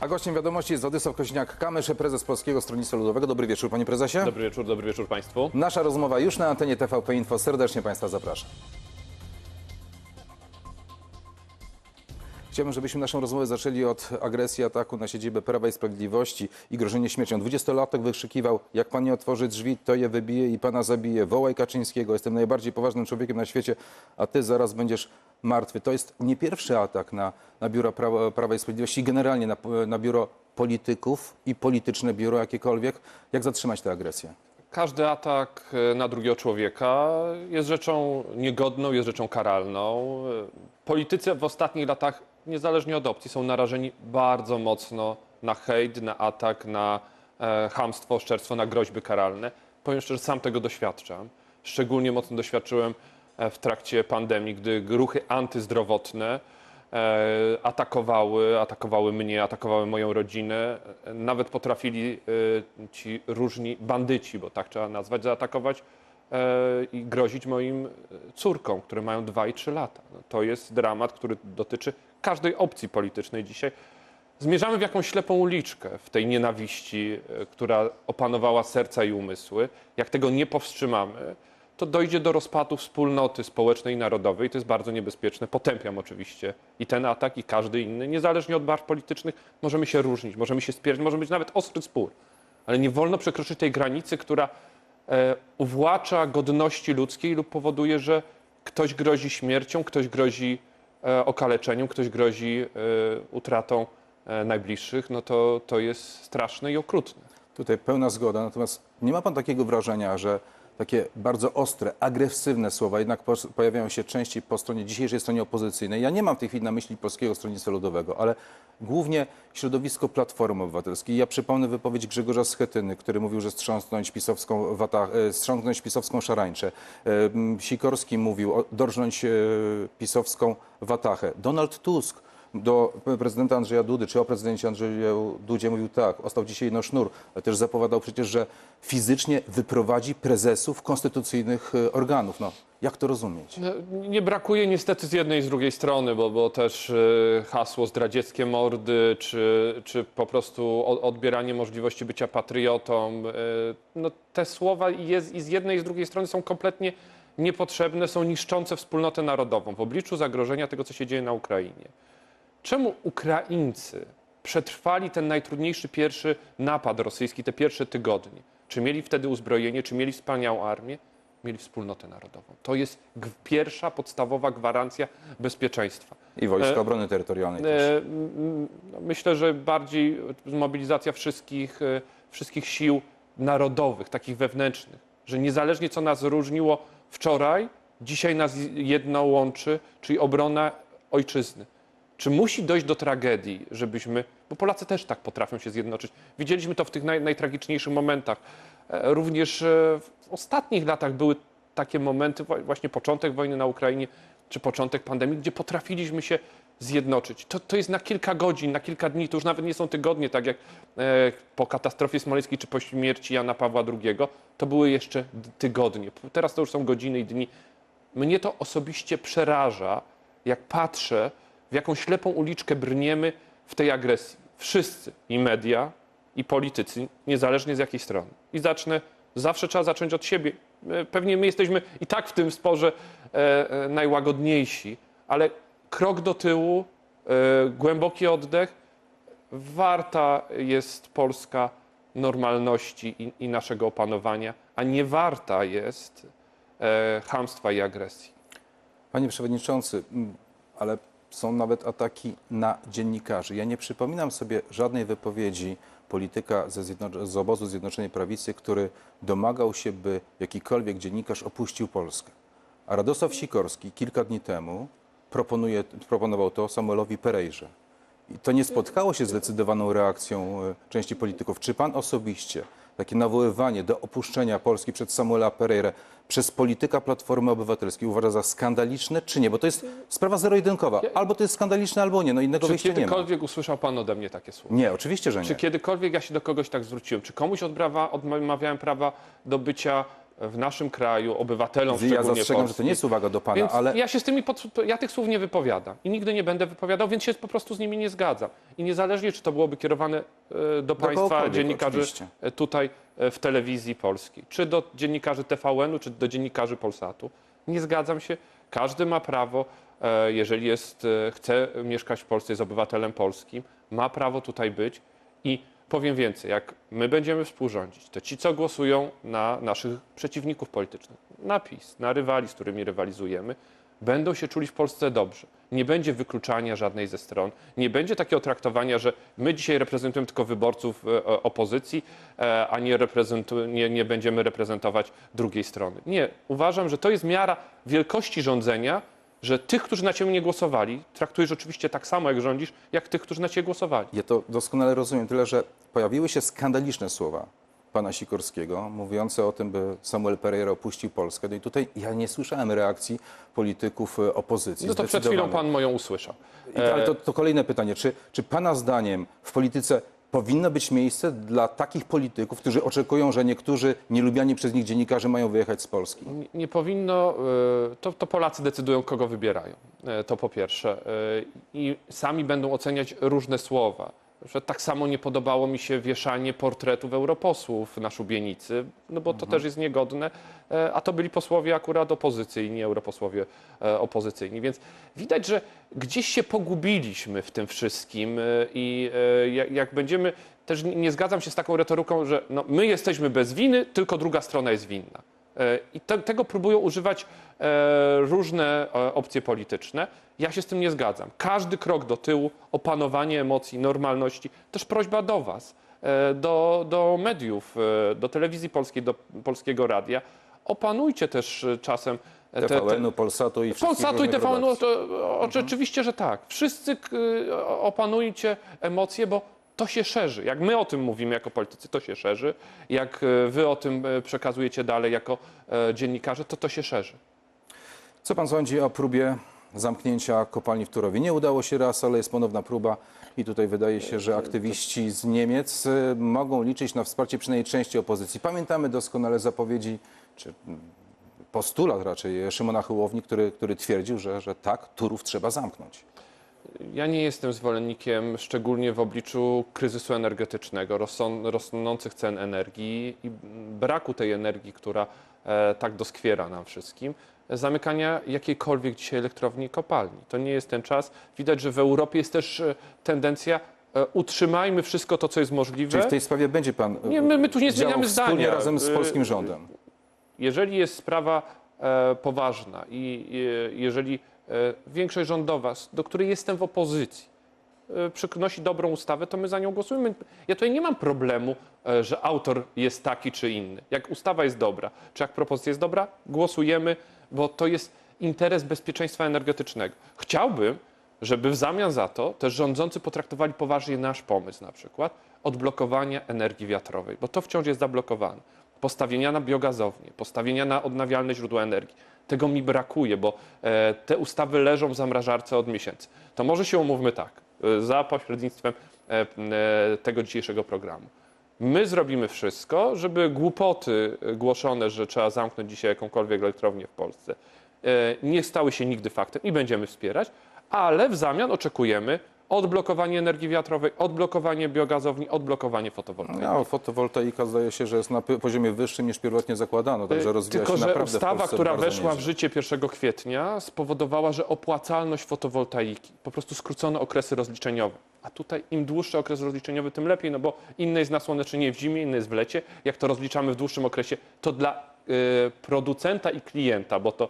A gościem wiadomości jest Władysław Koźniak-Kamysz, prezes Polskiego Stronnictwa Ludowego. Dobry wieczór, panie prezesie. Dobry wieczór, dobry wieczór Państwu. Nasza rozmowa już na antenie TVP Info. Serdecznie państwa zapraszam. Chciałbym, żebyśmy naszą rozmowę zaczęli od agresji ataku na siedzibę Prawa i Sprawiedliwości i grożenie śmiercią. Dwudziestolatek wykrzykiwał, jak pan nie otworzy drzwi, to je wybije i pana zabije. Wołaj Kaczyńskiego, jestem najbardziej poważnym człowiekiem na świecie, a ty zaraz będziesz martwy. To jest nie pierwszy atak na, na biuro Prawa, Prawa i Sprawiedliwości i generalnie na, na biuro polityków i polityczne biuro jakiekolwiek. Jak zatrzymać tę agresję? Każdy atak e, na drugiego człowieka jest rzeczą niegodną, jest rzeczą karalną. E, Politycy w ostatnich latach, niezależnie od opcji, są narażeni bardzo mocno na hejt, na atak, na e, chamstwo, oszczerstwo, na groźby karalne. Powiem szczerze, sam tego doświadczam. Szczególnie mocno doświadczyłem e, w trakcie pandemii, gdy ruchy antyzdrowotne e, atakowały, atakowały mnie, atakowały moją rodzinę. Nawet potrafili e, ci różni bandyci, bo tak trzeba nazwać, zaatakować i grozić moim córkom, które mają 2 i 3 lata. No, to jest dramat, który dotyczy każdej opcji politycznej dzisiaj. Zmierzamy w jakąś ślepą uliczkę w tej nienawiści, e, która opanowała serca i umysły. Jak tego nie powstrzymamy, to dojdzie do rozpadu wspólnoty społecznej i narodowej. To jest bardzo niebezpieczne. Potępiam oczywiście i ten atak, i każdy inny. Niezależnie od barw politycznych możemy się różnić, możemy się spierać, może być nawet ostry spór. Ale nie wolno przekroczyć tej granicy, która e, uwłacza godności ludzkiej lub powoduje, że ktoś grozi śmiercią, ktoś grozi okaleczeniem, ktoś grozi e, utratą e, najbliższych. No to, to jest straszne i okrutne. Tutaj pełna zgoda, natomiast nie ma pan takiego wrażenia, że takie bardzo ostre, agresywne słowa jednak po, pojawiają się częściej po stronie dzisiejszej stronie opozycyjnej. Ja nie mam w tej chwili na myśli Polskiego Stronnictwa Ludowego, ale głównie środowisko Platformy Obywatelskiej. Ja przypomnę wypowiedź Grzegorza Schetyny, który mówił, że strząsnąć pisowską, e, strząsnąć pisowską szarańczę. E, Sikorski mówił, dorżnąć e, pisowską watachę. Donald Tusk do prezydenta Andrzeja Dudy, czy o prezydencie Andrzeju Dudzie mówił tak, ostał dzisiaj no sznur, ale też zapowiadał przecież, że fizycznie wyprowadzi prezesów konstytucyjnych e, organów. No, jak to rozumieć? No, Nie brakuje niestety z jednej i z drugiej strony, bo, bo też e, hasło zdradzieckie mordy, czy, czy po prostu odbieranie możliwości bycia patriotą. e, No, te słowa jest, i z jednej i z drugiej strony są kompletnie niepotrzebne, są niszczące wspólnotę narodową w obliczu zagrożenia tego, co się dzieje na Ukrainie. Czemu Ukraińcy przetrwali ten najtrudniejszy pierwszy napad rosyjski, te pierwsze tygodnie? Czy mieli wtedy uzbrojenie, czy mieli wspaniałą armię? Mieli wspólnotę narodową. To jest pierwsza, podstawowa gwarancja bezpieczeństwa. I Wojska E, Obrony Terytorialnej. E, Myślę, że bardziej mobilizacja wszystkich, e, wszystkich sił narodowych, takich wewnętrznych, że niezależnie co nas różniło wczoraj, dzisiaj nas jedno łączy, czyli obrona ojczyzny. Czy musi dojść do tragedii, żebyśmy, bo Polacy też tak potrafią się zjednoczyć. Widzieliśmy to w tych naj, najtragiczniejszych momentach. E, Również e, w ostatnich latach były takie momenty, właśnie początek wojny na Ukrainie, czy początek pandemii, gdzie potrafiliśmy się zjednoczyć. To, to jest na kilka godzin, na kilka dni, to już nawet nie są tygodnie, tak jak e, po katastrofie smoleńskiej, czy po śmierci Jana Pawła II. To były jeszcze tygodnie. Teraz to już są godziny i dni. Mnie to osobiście przeraża, jak patrzę, w jaką ślepą uliczkę brniemy w tej agresji. Wszyscy, i media, i politycy, niezależnie z jakiej strony. I zacznę, zawsze trzeba zacząć od siebie. E, Pewnie my jesteśmy i tak w tym sporze e, e, najłagodniejsi, ale krok do tyłu, e, głęboki oddech. Warta jest Polska normalności i, i naszego opanowania, a nie warta jest e, chamstwa i agresji. Panie Przewodniczący, ale są nawet ataki na dziennikarzy. Ja nie przypominam sobie żadnej wypowiedzi polityka ze z obozu Zjednoczonej Prawicy, który domagał się, by jakikolwiek dziennikarz opuścił Polskę. A Radosław Sikorski kilka dni temu proponuje, proponował to Samuelowi Perejrze. I to nie spotkało się z zdecydowaną reakcją e, części polityków. Czy pan osobiście takie nawoływanie do opuszczenia Polski przez Samuela Pereira przez polityka Platformy Obywatelskiej uważa za skandaliczne, czy nie? Bo to jest sprawa zero-jedynkowa. Albo to jest skandaliczne, albo nie. No innego Czy wyjścia nie ma. kiedykolwiek usłyszał Pan ode mnie takie słowa? Nie, oczywiście, że nie. Czy kiedykolwiek ja się do kogoś tak zwróciłem? Czy komuś odmawiałem prawa do bycia w naszym kraju, obywatelom Ja szczególnie zastrzegam, że to nie jest uwaga do pana, Więc ale ja się z tymi pod... ja tych słów nie wypowiadam i nigdy nie będę wypowiadał, więc się po prostu z nimi nie zgadzam. I niezależnie, czy to byłoby kierowane e, do państwa kogokolwiek, dziennikarzy oczywiście. e, tutaj e, w telewizji polskiej, czy do dziennikarzy TVN-u, czy do dziennikarzy Polsatu, nie zgadzam się. Każdy ma prawo, e, jeżeli jest, e, chce mieszkać w Polsce, jest obywatelem polskim, ma prawo tutaj być i powiem więcej, jak my będziemy współrządzić, to ci, co głosują na naszych przeciwników politycznych, na PiS, na rywali, z którymi rywalizujemy, będą się czuli w Polsce dobrze. Nie będzie wykluczania żadnej ze stron, nie będzie takiego traktowania, że my dzisiaj reprezentujemy tylko wyborców e, opozycji, e, a nie, nie, nie będziemy reprezentować drugiej strony. Nie, uważam, że to jest miara wielkości rządzenia, że tych, którzy na ciebie nie głosowali, traktujesz oczywiście tak samo, jak rządzisz, jak tych, którzy na ciebie głosowali. ja to doskonale rozumiem, tyle że pojawiły się skandaliczne słowa pana Sikorskiego, mówiące o tym, by Samuel Pereira opuścił Polskę. No i tutaj ja nie słyszałem reakcji polityków e, opozycji. No to przed chwilą pan moją usłyszał. I- Ale to, to kolejne pytanie. Czy, czy Pana zdaniem w polityce powinno być miejsce dla takich polityków, którzy oczekują, że niektórzy nielubiani przez nich dziennikarze mają wyjechać z Polski? Nie, nie powinno, y, to, to Polacy decydują, kogo wybierają. Y, To po pierwsze. Y, I sami będą oceniać różne słowa. Że tak samo nie podobało mi się wieszanie portretów europosłów na szubienicy, no bo to też jest niegodne, e, a to byli posłowie akurat opozycyjni, europosłowie e, opozycyjni. Więc widać, że gdzieś się pogubiliśmy w tym wszystkim e, i jak, będziemy, też nie nie zgadzam się z taką retoryką, że no, my jesteśmy bez winy, tylko druga strona jest winna. E, I te, tego próbują używać e, różne e, opcje polityczne. Ja się z tym nie zgadzam. Każdy krok do tyłu, opanowanie emocji, normalności, też prośba do Was, do, do mediów, do telewizji polskiej, do polskiego radia. Opanujcie też czasem TVN-u, Polsatu i Polsatu i różnych TVN, redakcji. to o, oczywiście, że tak. Wszyscy opanujcie emocje, bo to się szerzy. Jak my o tym mówimy jako politycy, to się szerzy. Jak e, wy o tym e, przekazujecie dalej jako e, dziennikarze, to to się szerzy. Co Pan sądzi o próbie zamknięcia kopalni w Turowie? Nie udało się raz, ale jest ponowna próba i tutaj wydaje się, że aktywiści z Niemiec mogą liczyć na wsparcie przynajmniej części opozycji. Pamiętamy doskonale zapowiedzi, czy mm, postulat raczej Szymona Hołowni, który, który twierdził, że, że tak, Turów trzeba zamknąć. Ja nie jestem zwolennikiem, szczególnie w obliczu kryzysu energetycznego, rosną- rosnących cen energii i braku tej energii, która e, tak doskwiera nam wszystkim, zamykania jakiejkolwiek dzisiaj elektrowni i kopalni. To nie jest ten czas. Widać, że w Europie jest też e, tendencja e, utrzymajmy wszystko to, co jest możliwe. Czyli w tej sprawie będzie Pan Nie, my- my tu nie zmieniamy wspólnie zdania. razem z polskim rządem. jeżeli jest sprawa poważna i jeżeli większość rządowa, do której jestem w opozycji, e, przynosi dobrą ustawę, to my za nią głosujemy. Ja tutaj nie mam problemu, e, że autor jest taki czy inny. Jak ustawa jest dobra, czy jak propozycja jest dobra, głosujemy, bo to jest interes bezpieczeństwa energetycznego. Chciałbym, żeby w zamian za to też rządzący potraktowali poważnie nasz pomysł na przykład odblokowania energii wiatrowej, bo to wciąż jest zablokowane. Postawienia na biogazownie, postawienia na odnawialne źródła energii. Tego mi brakuje, bo e, te ustawy leżą w zamrażarce od miesięcy. To może się umówmy tak, e, za pośrednictwem e, tego dzisiejszego programu. My zrobimy wszystko, żeby głupoty głoszone, że trzeba zamknąć dzisiaj jakąkolwiek elektrownię w Polsce, nie stały się nigdy faktem i będziemy wspierać, ale w zamian oczekujemy odblokowanie energii wiatrowej, odblokowanie biogazowni, odblokowanie fotowoltaiki. No, fotowoltaika zdaje się, że jest na poziomie wyższym niż pierwotnie zakładano, także rozwija Y, Tylko, się że naprawdę w ustawa, Polsce która weszła w życie 1 kwietnia, spowodowała, że opłacalność fotowoltaiki, po prostu skrócono okresy rozliczeniowe. A tutaj im dłuższy okres rozliczeniowy, tym lepiej, no bo inne jest nasłonecznienie w zimie, inne jest w lecie. Jak to rozliczamy w dłuższym okresie, to dla producenta i klienta, bo to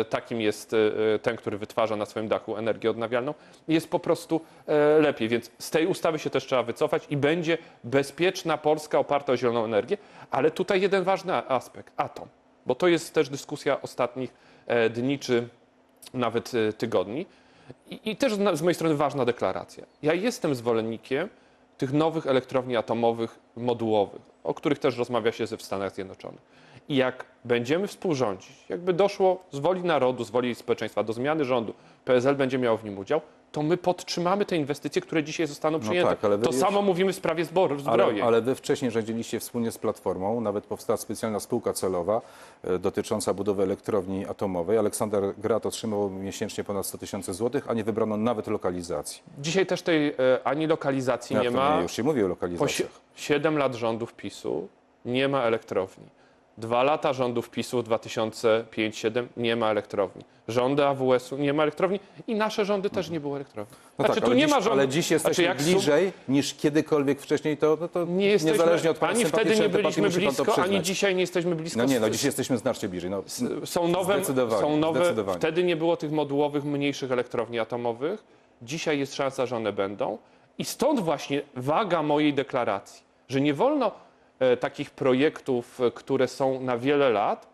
y, takim jest y, ten, który wytwarza na swoim dachu energię odnawialną, jest po prostu y, lepiej. Więc z tej ustawy się też trzeba wycofać i będzie bezpieczna Polska oparta o zieloną energię. Ale tutaj jeden ważny aspekt, atom, bo to jest też dyskusja ostatnich e, dni czy nawet e, tygodni. I, też z mojej strony ważna deklaracja. Ja jestem zwolennikiem tych nowych elektrowni atomowych modułowych, o których też rozmawia się ze w Stanach Zjednoczonych. I jak będziemy współrządzić, jakby doszło z woli narodu, z woli społeczeństwa do zmiany rządu, PSL będzie miał w nim udział, to my podtrzymamy te inwestycje, które dzisiaj zostaną przyjęte. tak, ale to już- samo mówimy w sprawie zbor- zbrojeń. Ale, ale wy wcześniej rządziliście wspólnie z Platformą, nawet powstała specjalna spółka celowa e, dotycząca budowy elektrowni atomowej. Aleksander Grat otrzymał miesięcznie ponad 100 tysięcy złotych, a nie wybrano nawet lokalizacji. Dzisiaj też tej e, ani lokalizacji Jak nie ma. Nie, już się mówi o Po lokalizacjach. 7 lat rządów PiSu nie ma elektrowni. Dwa lata rządów PiSu 2005-2007 nie ma elektrowni. Rządy AWS-u nie ma elektrowni i nasze rządy też nie było elektrowni. No znaczy, tak, tu nie dziś, ma rządu. ale dziś jesteśmy znaczy, jak sum- bliżej niż kiedykolwiek wcześniej, to, no to Nie jesteśmy, niezależnie od ani wtedy nie byliśmy blisko, ani dzisiaj nie jesteśmy blisko. No nie, no dziś jesteśmy znacznie bliżej. No, Są nowe, są nowe wtedy nie było tych modułowych, mniejszych elektrowni atomowych. Dzisiaj jest szansa, że one będą. I stąd właśnie waga mojej deklaracji, że nie wolno takich projektów, e, które są na wiele lat,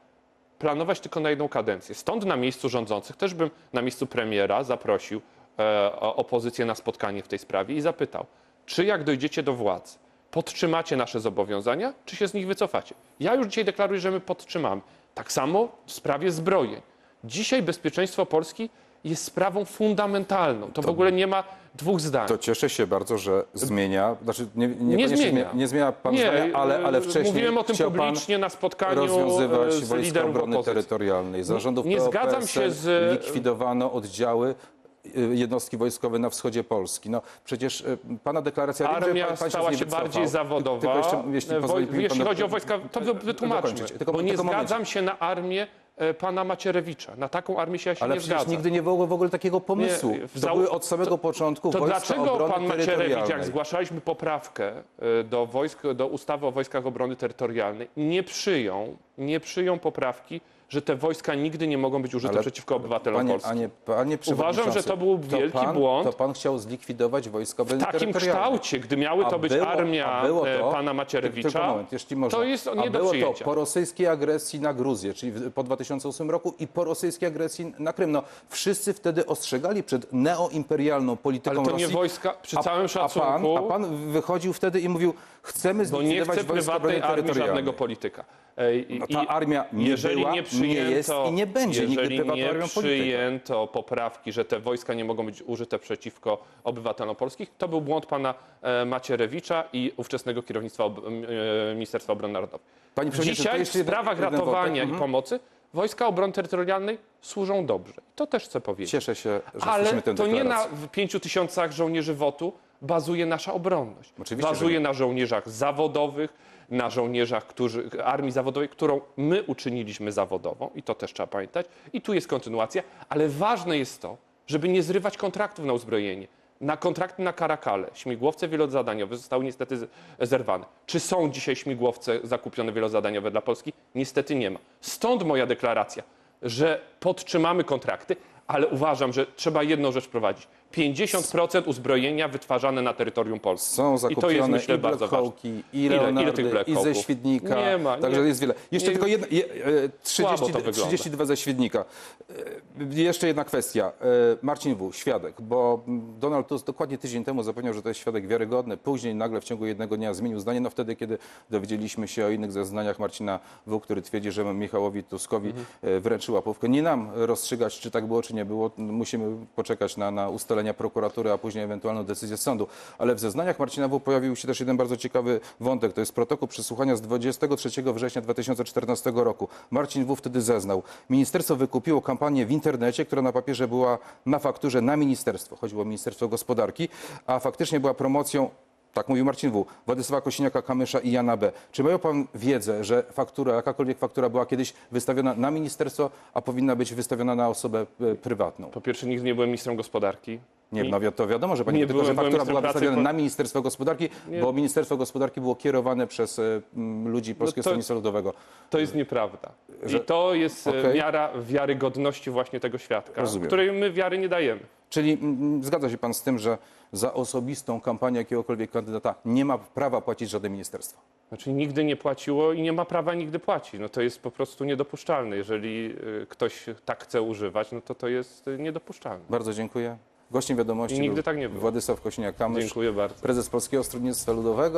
planować tylko na jedną kadencję. Stąd na miejscu rządzących, też bym na miejscu premiera zaprosił e, opozycję na spotkanie w tej sprawie i zapytał, czy jak dojdziecie do władzy, podtrzymacie nasze zobowiązania, czy się z nich wycofacie. Ja już dzisiaj deklaruję, że my podtrzymamy. Tak samo w sprawie zbrojeń. Dzisiaj bezpieczeństwo Polski jest sprawą fundamentalną. To, w ogóle nie ma dwóch zdań. To cieszę się bardzo, że zmienia. Znaczy, nie, nie, zmienia. Nie zmienia pan zdania, ale, ale e, wcześniej Mówiłem o tym chciał pan publicznie na spotkaniu rozwiązywać e, z Wojska liderów Obrony opozycji. Terytorialnej. Zarządów Nie PO, zgadzam PSL się z- Likwidowano oddziały y, jednostki wojskowe na wschodzie Polski. No przecież y, pana deklaracja... wiem, że Armia pan, pan stała niej się wycofał. bardziej zawodowa. Tylko jeszcze, jeśli, pozwoli, woj- mi jeśli pan- chodzi o wojska, to wy- wytłumaczmy. dokończyć. Tylko- bo nie tylko moment. zgadzam się na armię pana Macierewicza. Na taką armię się ja się Ale nie przecież zgadzam. nigdy nie było w ogóle takiego pomysłu. Nie, w to były od samego początku To Wojska dlaczego pan Macierewicz, jak zgłaszaliśmy poprawkę e, do, wojsk, do ustawy o wojskach obrony terytorialnej, nie przyjął, nie przyjął poprawki, że te wojska nigdy nie mogą być użyte Ale przeciwko obywatelom Panie, polskim. panie, panie Uważam, że to był wielki pan, błąd. To pan chciał zlikwidować Wojska w takim kształcie, gdy miały to A być było- armia a e, to- pana Macierewicza, moment, jeśli można. to jest nie A do było to przyjęcia. po rosyjskiej agresji na Gruzję, czyli po 2008 roku i po rosyjskiej agresji na Krym. No, wszyscy wtedy ostrzegali przed neoimperialną polityką ale to Rosji. nie wojska, przy a, całym a szacunku, pan, a pan wychodził wtedy i mówił, chcemy bo nie zlikwidować Wojska Obrony prywatnej armii żadnego polityka. E, i- No, ta armia nie jeżeli była, nie, nie jest i nie będzie nigdy jeżeli prywatną nie armią polityka. przyjęto poprawki, że te wojska nie mogą być użyte przeciwko obywatelom polskich, to był błąd pana e, Macierewicza i ówczesnego kierownictwa ob, e, Ministerstwa Obrony Narodowej. Panie Dzisiaj w sprawach ratowania i Mhm. pomocy wojska obrony terytorialnej służą dobrze. To też chcę powiedzieć. Cieszę się, że Ale słyszymy tę to nie na pięciu tysiącach żołnierzy WOT-u bazuje nasza obronność. Oczywiście, że bazuje nie. na żołnierzach zawodowych, na żołnierzach którzy, armii zawodowej, którą my uczyniliśmy zawodową i to też trzeba pamiętać. I tu jest kontynuacja, ale ważne jest to, żeby nie zrywać kontraktów na uzbrojenie. Na kontrakty na Karakale, śmigłowce wielozadaniowe zostały niestety zerwane. Czy są dzisiaj śmigłowce zakupione wielozadaniowe dla Polski? Niestety nie ma. Stąd moja deklaracja, że podtrzymamy kontrakty, ale uważam, że trzeba jedną rzecz prowadzić. 50% uzbrojenia wytwarzane na terytorium Polski. Są I to jest, zakupione myślę, i bardzo Black ważne. Hawki, i Ile- ile Leonardy, tych Black i ze Hawków? Świdnika. Nie ma, Także nie- jest wiele. Jeszcze nie- tylko jedna, je, e, 30, Słabo to wygląda. 32 ze Świdnika. E, Jeszcze jedna kwestia. E, Marcin W., świadek, bo mm, Donald Tusk dokładnie tydzień temu zapewniał, że to jest świadek wiarygodny. Później nagle w ciągu jednego dnia zmienił zdanie. No wtedy, kiedy dowiedzieliśmy się o innych zeznaniach Marcina W., który twierdzi, że Michałowi Tuskowi e, wręczył łapówkę. Nie nam rozstrzygać, czy tak było, czy nie było. Musimy poczekać na, na ustalenia prokuratury, a później ewentualną decyzję sądu. Ale w zeznaniach Marcina W. pojawił się też jeden bardzo ciekawy wątek. To jest protokół przesłuchania z 23 września 2014 roku. Marcin W. wtedy zeznał. Ministerstwo wykupiło kampanię w internecie, która na papierze była na fakturze na ministerstwo. Chodziło o Ministerstwo Gospodarki, a faktycznie była promocją tak mówił Marcin W. Władysława Kosiniaka-Kamysza i Jana B. Czy mają pan wiedzę, że faktura, jakakolwiek faktura była kiedyś wystawiona na ministerstwo, a powinna być wystawiona na osobę e, prywatną? Po pierwsze, nigdy nie byłem ministrem gospodarki. Nie, no wi- to wiadomo, że pani Nie tylko, że byłem- byłem faktura była ministrem pracy, wystawiona na Ministerstwo Gospodarki, bo Ministerstwo Gospodarki było kierowane przez e, m, ludzi Polskiego to- Stronnictwa Ludowego. To jest nieprawda. I to jest e, Okej. miara wiarygodności właśnie tego świadka, Rozumiem. której my wiary nie dajemy. Czyli mm, zgadza się pan z tym, że za osobistą kampanię jakiegokolwiek kandydata nie ma prawa płacić żadne ministerstwo? Znaczy nigdy nie płaciło i nie ma prawa nigdy płacić. No to jest po prostu niedopuszczalne. Jeżeli y, ktoś tak chce używać, no to to jest niedopuszczalne. Bardzo dziękuję. Gościem wiadomości nigdy był tak nie było. Władysław Kosiniak-Kamysz, Dziękuję bardzo. prezes Polskiego Stronnictwa Ludowego.